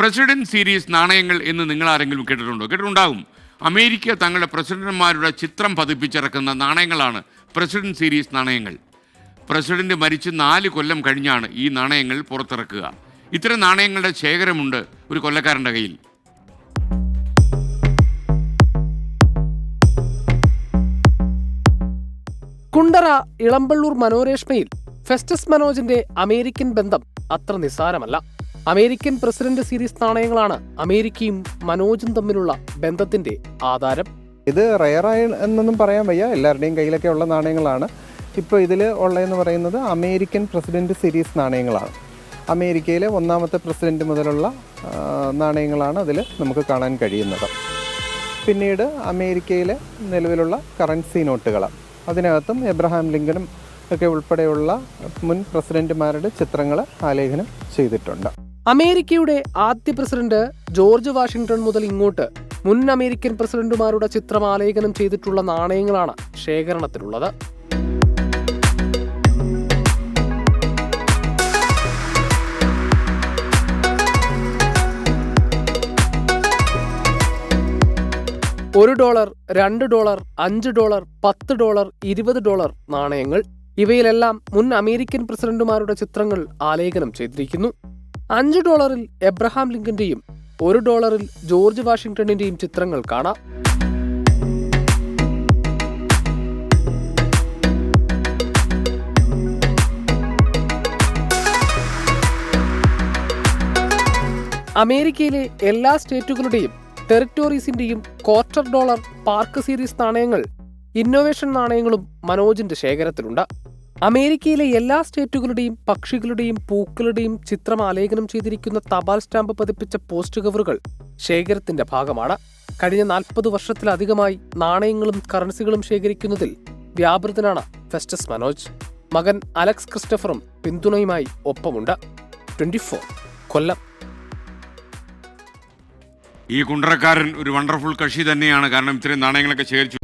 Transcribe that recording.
President series നാണയങ്ങൾ എന്ന് നിങ്ങൾ ആരെങ്കിലും കേട്ടിട്ടുണ്ടോ? കേട്ടിട്ടുണ്ടാകും അമേരിക്ക തങ്ങളുടെ പ്രസിഡന്റുമാരുടെ ചിത്രം പതിപ്പിച്ചിറക്കുന്ന നാണയങ്ങളാണ് പ്രസിഡന്റ് സീരീസ് നാണയങ്ങൾ. പ്രസിഡന്റ് മരിച്ച് നാല് കൊല്ലം കഴിഞ്ഞാണ് ഈ നാണയങ്ങൾ പുറത്തിറക്കുക. ഇത്തരം നാണയങ്ങളുടെ ശേഖരമുണ്ട് ഒരു കൊല്ലക്കാരന്റെ കയ്യിൽ. കുണ്ടറ ഇളമ്പള്ളൂർ മനോരേഷ്മയിൽ ഫെസ്റ്റസ് മനോജിന്റെ അമേരിക്കൻ ബന്ധം അത്ര നിസ്സാരമല്ല. അമേരിക്കൻ പ്രസിഡന്റ് സീരീസ് നാണയങ്ങളാണ് അമേരിക്കയും മനോജും തമ്മിലുള്ള ബന്ധത്തിന്റെ ആധാരം. ഇത് റയറായി എന്നൊന്നും പറയാൻ വയ്യ. എല്ലാവരുടെയും കയ്യിലൊക്കെ ഉള്ള നാണയങ്ങളാണ്. ഇപ്പോൾ ഇതിൽ ഉള്ളതെന്ന് പറയുന്നത് അമേരിക്കൻ പ്രസിഡന്റ് സീരീസ് നാണയങ്ങളാണ്. അമേരിക്കയിലെ ഒന്നാമത്തെ പ്രസിഡന്റ് മുതലുള്ള നാണയങ്ങളാണ് അതിൽ നമുക്ക് കാണാൻ കഴിയുന്നത്. പിന്നീട് അമേരിക്കയിലെ നിലവിലുള്ള കറൻസി നോട്ടുകൾ അതിനകത്തും എബ്രഹാം ലിങ്കനും ഒക്കെ ഉൾപ്പെടെയുള്ള മുൻ പ്രസിഡന്റുമാരുടെ ചിത്രങ്ങൾ ആലേഖനം ചെയ്തിട്ടുണ്ട്. അമേരിക്കയുടെ ആദ്യ പ്രസിഡന്റ് ജോർജ് വാഷിംഗ്ടൺ മുതൽ ഇങ്ങോട്ട് മുൻ അമേരിക്കൻ പ്രസിഡന്റുമാരുടെ ചിത്രം ആലേഖനം ചെയ്തിട്ടുള്ള നാണയങ്ങളാണ് ശേഖരണത്തിലുള്ളത്. ഒരു ഡോളർ രണ്ട് ഡോളർ അഞ്ച് ഡോളർ പത്ത് ഡോളർ ഇരുപത് ഡോളർ നാണയങ്ങൾ. ഇവയിലെല്ലാം മുൻ അമേരിക്കൻ പ്രസിഡന്റുമാരുടെ ചിത്രങ്ങൾ ആലേഖനം ചെയ്തിരിക്കുന്നു. അഞ്ച് ഡോളറിൽ എബ്രഹാം ലിങ്കന്റെയും ഒരു ഡോളറിൽ ജോർജ് വാഷിംഗ്ടണിന്റെയും ചിത്രങ്ങൾ കാണാം. അമേരിക്കയിലെ എല്ലാ സ്റ്റേറ്റുകളുടെയും ടെറിറ്റോറീസിന്റെയും ക്വാർട്ടർ ഡോളർ പാർക്ക് സീരീസ് നാണയങ്ങൾ ഇന്നോവേഷൻ നാണയങ്ങളും മനോജിന്റെ ശേഖരത്തിലുണ്ട്. അമേരിക്കയിലെ എല്ലാ സ്റ്റേറ്റുകളുടെയും പക്ഷികളുടെയും പൂക്കളുടെയും ചിത്രം ആലേഖനം ചെയ്തിരിക്കുന്ന തപാൽ സ്റ്റാമ്പ് പതിപ്പിച്ച പോസ്റ്റ് കവറുകൾ ശേഖരത്തിന്റെ ഭാഗമാണ്. കഴിഞ്ഞ നാൽപ്പത് വർഷത്തിലധികമായി നാണയങ്ങളും കറൻസികളും ശേഖരിക്കുന്നതിൽ വ്യാപൃതനാണ് ഫെസ്റ്റസ് മനോജ്. മകൻ അലക്സ് ക്രിസ്റ്റഫറും പിന്തുണയുമായി ഒപ്പമുണ്ട്. Twenty four Kollam. ഈ കുണ്ടറക്കാരൻ ഒരു വണ്ടർഫുൾ കക്ഷി തന്നെയാണ്. കാരണം ഇത്രയും നാണയങ്ങളൊക്കെ ശേഖരിച്ചു